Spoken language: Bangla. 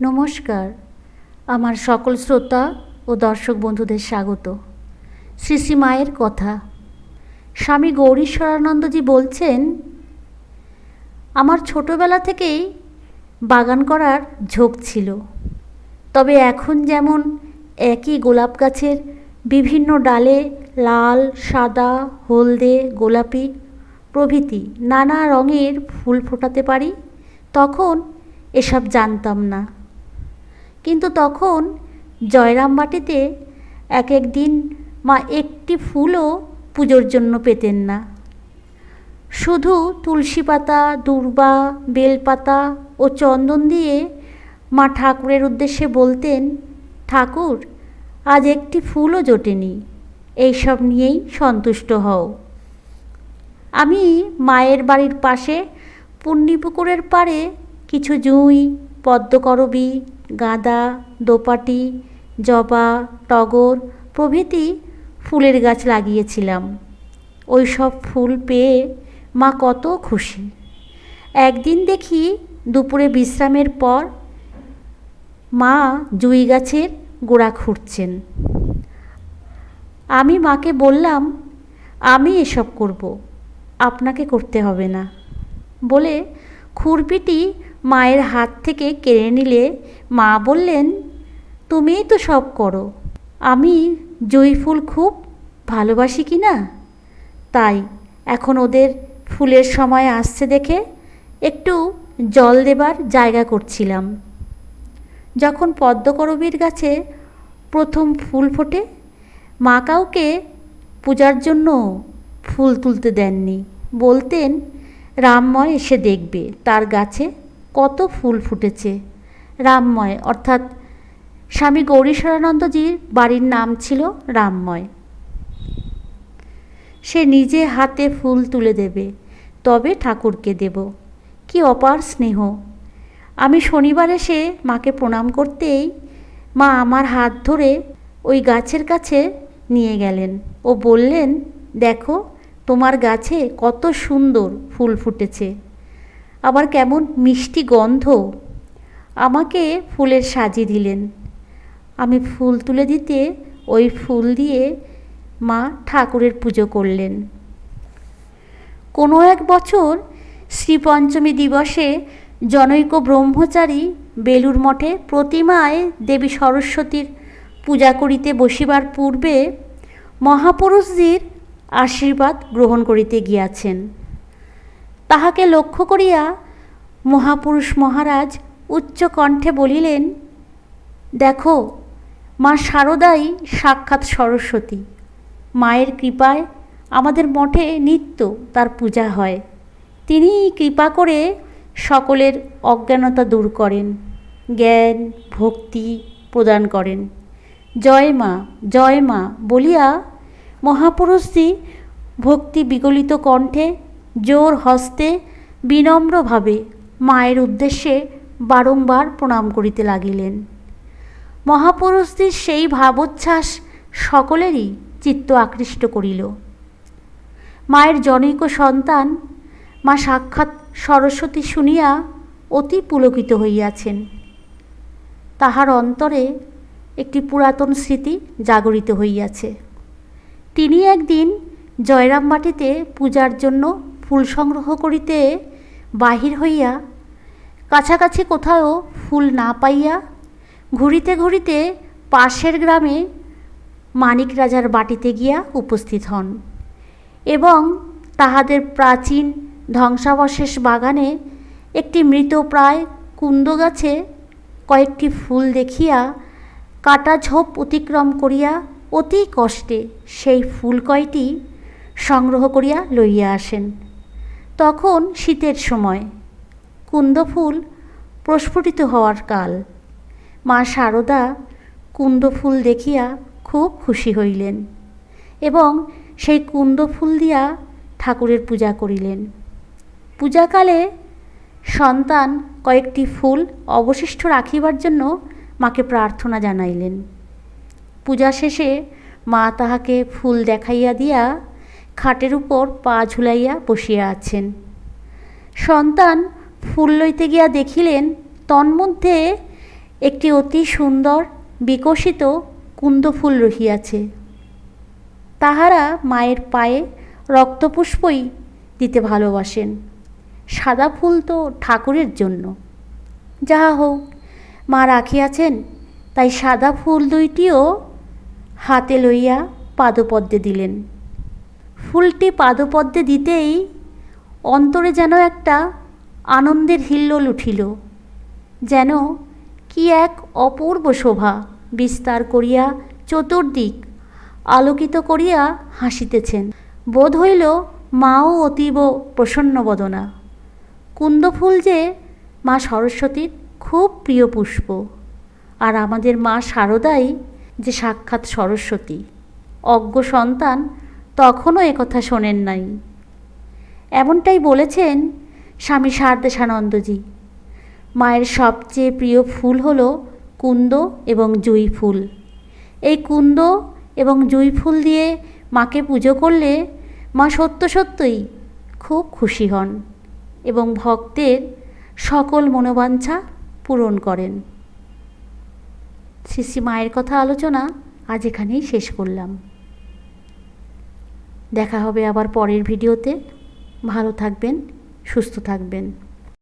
নমস্কার। আমার সকল শ্রোতা ও দর্শক বন্ধুদের স্বাগত। শ্রী শ্রী মায়ের কথা। স্বামী গৌরীশ্বরানন্দজি বলছেন, আমার ছোটবেলা থেকেই বাগান করার ঝোঁক ছিল। তবে এখন যেমন একই গোলাপ গাছের বিভিন্ন ডালে লাল, সাদা, হলদে, গোলাপি প্রভৃতি নানা রঙের ফুল ফোটাতে পারি, তখন এসব জানতাম না। কিন্তু তখন জয়রাম জয়রামবাটিতে এক এক দিন মা একটি ফুলও পুজোর জন্য পেতেন না। শুধু তুলসী পাতা, দূর্বা, বেলপাতা ও চন্দন দিয়ে মা ঠাকুরের উদ্দেশ্যে বলতেন, ঠাকুর, আজ একটি ফুলও জোটেনি, এইসব নিয়েই সন্তুষ্ট হও। আমি মায়ের বাড়ির পাশে পুণ্যিপুকুরের পাড়ে কিছু জুঁই, পদ্মকরবী গাঁদা, দোপাটি, জবা, টগর প্রভৃতি ফুলের গাছ লাগিয়েছিলাম। ওই সব ফুল পেয়ে মা কত খুশি। একদিন দেখি দুপুরে বিশ্রামের পর মা জুঁই গাছের গোড়া খুঁড়ছেন। আমি মাকে বললাম, আমি এসব করব, আপনাকে করতে হবে না। বলে খুরপিটি মায়ের হাত থেকে কেড়ে নিলে মা বললেন তুমিই তো সব করো। আমি জুঁই ফুল খুব ভালোবাসি কি না? তাই, এখন ওদের ফুলের সময় আসছে দেখে একটু জল দেবার জায়গা করছিলাম। যখন পদ্মকরবীর গাছে প্রথম ফুল ফোটে, মা কাউকে পূজার জন্য ফুল তুলতে দেননি। বলতেন, রামময় এসে দেখবে, তার গাছে কত ফুল ফুটেছে। রামময়, অর্থাৎ স্বামী গৌরীশ্বরানন্দজির বাড়ির নাম ছিল রামময়। সে নিজে হাতে ফুল তুলে দেবে, তবে ঠাকুরকে দেব। কি অপার স্নেহ। আমি শনিবার এসে মাকে প্রণাম করতেই মা আমার হাত ধরে ওই গাছের কাছে নিয়ে গেলেন ও বললেন, দেখো, তোমার গাছে কত সুন্দর ফুল ফুটেছে। আবার কেমন মিষ্টি গন্ধ। আমাকে ফুলের সাজিয়ে দিলেন। আমি ফুল তুলে দিতে ওই ফুল দিয়ে মা ঠাকুরের পুজো করলেন। কোনো এক বছর শ্রীপঞ্চমী দিবসে জনৈক ব্রহ্মচারী বেলুর মঠে প্রতিমায় দেবী সরস্বতীর পূজা করিতে বসিবার পূর্বে মহাপুরুষজির আশীর্বাদ গ্রহণ করিতে গিয়াছেন। তাহাকে লক্ষ্য করিয়া মহাপুরুষ মহারাজ উচ্চ কণ্ঠে বলিলেন, দেখো, মা শারদাই সাক্ষাৎ সরস্বতী। মায়ের কৃপায় আমাদের মঠে নিত্য তার পূজা হয়। তিনি কৃপা করে সকলের অজ্ঞানতা দূর করেন, জ্ঞান, ভক্তি প্রদান করেন। জয় মা জয় মা বলিয়া মহাপুরুষজি ভক্তি বিগলিত কণ্ঠে জোর হস্তে বিনম্রভাবে মায়ের উদ্দেশ্যে বারংবার প্রণাম করিতে লাগিলেন। মহাপুরুষদের সেই ভাবোচ্ছ্বাস সকলেরই চিত্ত আকৃষ্ট করিল। মায়ের জনৈক সন্তান মা সাক্ষাৎ সরস্বতী শুনিয়া অতি পুলকিত হইয়াছেন। তাহার অন্তরে একটি পুরাতন স্মৃতি জাগরিত হইয়াছে। তিনি একদিন জয়রামবাটিতে পূজার জন্য ফুল সংগ্রহ করিতে বাহির হইয়া, কাছাকাছি কোথাও ফুল না পাইয়া ঘুরিতে ঘুরিতে পাশের গ্রামে মানিক রাজার বাটিতে গিয়া উপস্থিত হন এবং তাহাদের প্রাচীন ধ্বংসাবশেষ বাগানে একটি মৃতপ্রায় কুন্দ গাছে কয়েকটি ফুল দেখিয়া কাটা ঝোপ অতিক্রম করিয়া অতি কষ্টে সেই ফুল কয়টি সংগ্রহ করিয়া লইয়া আসেন। তখন শীতের সময় কুন্দ ফুল প্রস্ফুটিত হওয়ার কাল। মা শারদা কুন্দ ফুল দেখিয়া খুব খুশি হইলেন এবং সেই কুন্দ ফুল দিয়া ঠাকুরের পূজা করিলেন। পূজাকালে সন্তান কয়েকটি ফুল অবশিষ্ট রাখিবার জন্য মাকে প্রার্থনা জানাইলেন। পূজা শেষে মা তাহাকে ফুল দেখাইয়া দিয়া খাটের উপর পা ঝুলাইয়া বসিয়া আছেন। সন্তান ফুল লইতে গিয়া দেখিলেন, তন্মধ্যে একটি অতি সুন্দর বিকশিত কুন্দ ফুল রহিয়াছে। তাহারা মায়ের পায়ে রক্তপুষ্পই দিতে ভালোবাসেন। সাদা ফুল তো ঠাকুরের জন্য। যাহা হোক, মা রাখিয়াছেন, তাই সাদা ফুল দুইটিও হাতে লইয়া পাদপদ্মে দিলেন। ফুলটি পাদপদ্মে দিতেই অন্তরে যেন একটা আনন্দের হিল্লোল উঠিল, যেন কি এক অপূর্ব শোভা বিস্তার করিয়া চতুর্দিক আলোকিত করিয়া হাসিতেছেন। বোধ হইল মাও অতীব প্রসন্ন প্রসন্নবদনা কুন্দফুল যে মা সরস্বতীর খুব প্রিয় পুষ্প, আর আমাদের মা শারদাই যে সাক্ষাৎ সরস্বতী, অজ্ঞ সন্তান তখনও একথা শোনেন নাই। এমনটাই বলেছেন স্বামী শারদেশানন্দজি মায়ের সবচেয়ে প্রিয় ফুল হল কুন্দ এবং জুঁই ফুল। এই কুন্দ এবং জুঁই ফুল দিয়ে মাকে পুজো করলে মা সত্য সত্যই খুব খুশি হন এবং ভক্তের সকল মনোবাঞ্ছা পূরণ করেন। শ্রী মায়ের কথা আলোচনা আজ এখানেই শেষ করলাম। দেখা হবে আবার পরের ভিডিওতে। ভালো থাকবেন সুস্থ থাকবেন।